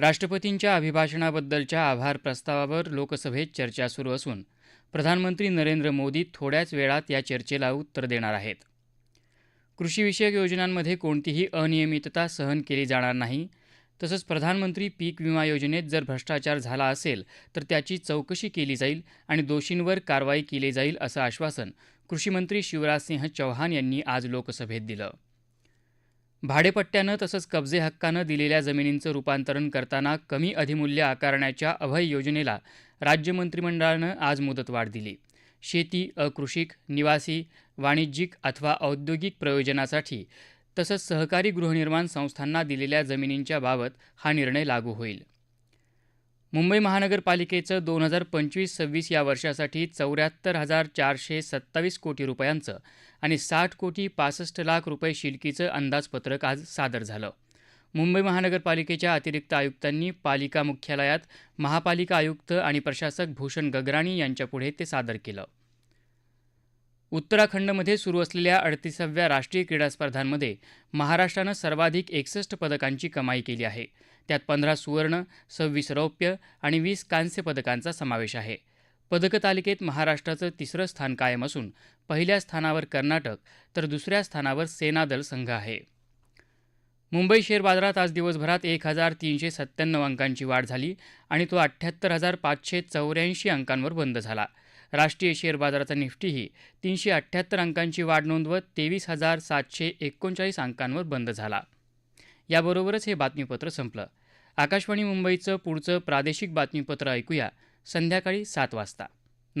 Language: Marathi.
राष्ट्रपतींच्या अभिभाषणाबद्दलच्या आभार प्रस्तावावर लोकसभेत चर्चा सुरू असून प्रधानमंत्री नरेंद्र मोदी थोड्याच वेळात या चर्चेला उत्तर देणार आहेत. कृषीविषयक योजनांमध्ये कोणतीही अनियमितता सहन केली जाणार नाही. तसंच प्रधानमंत्री पीक विमा योजनेत जर भ्रष्टाचार झाला असेल तर त्याची चौकशी केली जाईल आणि दोषींवर कारवाई केली जाईल असं आश्वासन कृषीमंत्री शिवराजसिंह चौहान यांनी आज लोकसभेत दिलं. भाडेपट्ट्यानं तसंच कब्जे हक्कानं दिलेल्या जमिनींचं रूपांतरण करताना कमी अधिमूल्य आकारण्याच्या अभय योजनेला राज्य मंत्रिमंडळानं आज मुदतवाढ दिली. शेती अकृषिक निवासी वाणिज्यिक अथवा औद्योगिक प्रयोजनासाठी तसंच सहकारी गृहनिर्माण संस्थांना दिलेल्या जमिनींच्या बाबत हा निर्णय लागू होईल. मुंबई महानगरपालिकेचं दोन हजार पंचवीस सव्वीस या वर्षासाठी चौऱ्याहत्तर हजार चारशे सत्तावीस कोटी रुपयांचं आणि साठ कोटी पासष्ट लाख रुपये शिल्कीचं अंदाजपत्रक आज सादर झालं. मुंबई महानगरपालिकेच्या अतिरिक्त आयुक्तांनी पालिका मुख्यालयात महापालिका आयुक्त आणि प्रशासक भूषण गगराणी यांच्यापुढे ते सादर केलं. उत्तराखंडमध्ये सुरू असलेल्या अडतीसाव्या राष्ट्रीय क्रीडा स्पर्धांमध्ये महाराष्ट्रानं सर्वाधिक एकसष्ट पदकांची कमाई केली आहे. त्यात पंधरा सुवर्ण सव्वीस रौप्य आणि वीस कांस्य पदकांचा समावेश आहे. पदकतालिकेत महाराष्ट्राचं तिसरं स्थान कायम असून पहिल्या स्थानावर कर्नाटक तर दुसऱ्या स्थानावर सेनादल संघ आहे. मुंबई शेअर बाजारात आज दिवसभरात एक हजार तीनशे सत्त्याण्णव अंकांची वाढ झाली आणि तो अठ्ठ्याहत्तर हजार पाचशे चौऱ्याऐंशी अंकांवर बंद झाला. राष्ट्रीय शेअर बाजाराचा निफ्टीही तीनशे अठ्ठ्याहत्तर अंकांची वाढ नोंदवत तेवीस हजार सातशे एकोणचाळीस अंकांवर बंद झाला. याबरोबरच हे बातमीपत्र संपलं. आकाशवाणी मुंबईचं पुढचं प्रादेशिक बातमीपत्र ऐकूया. संध्याकाळी सात वाजता.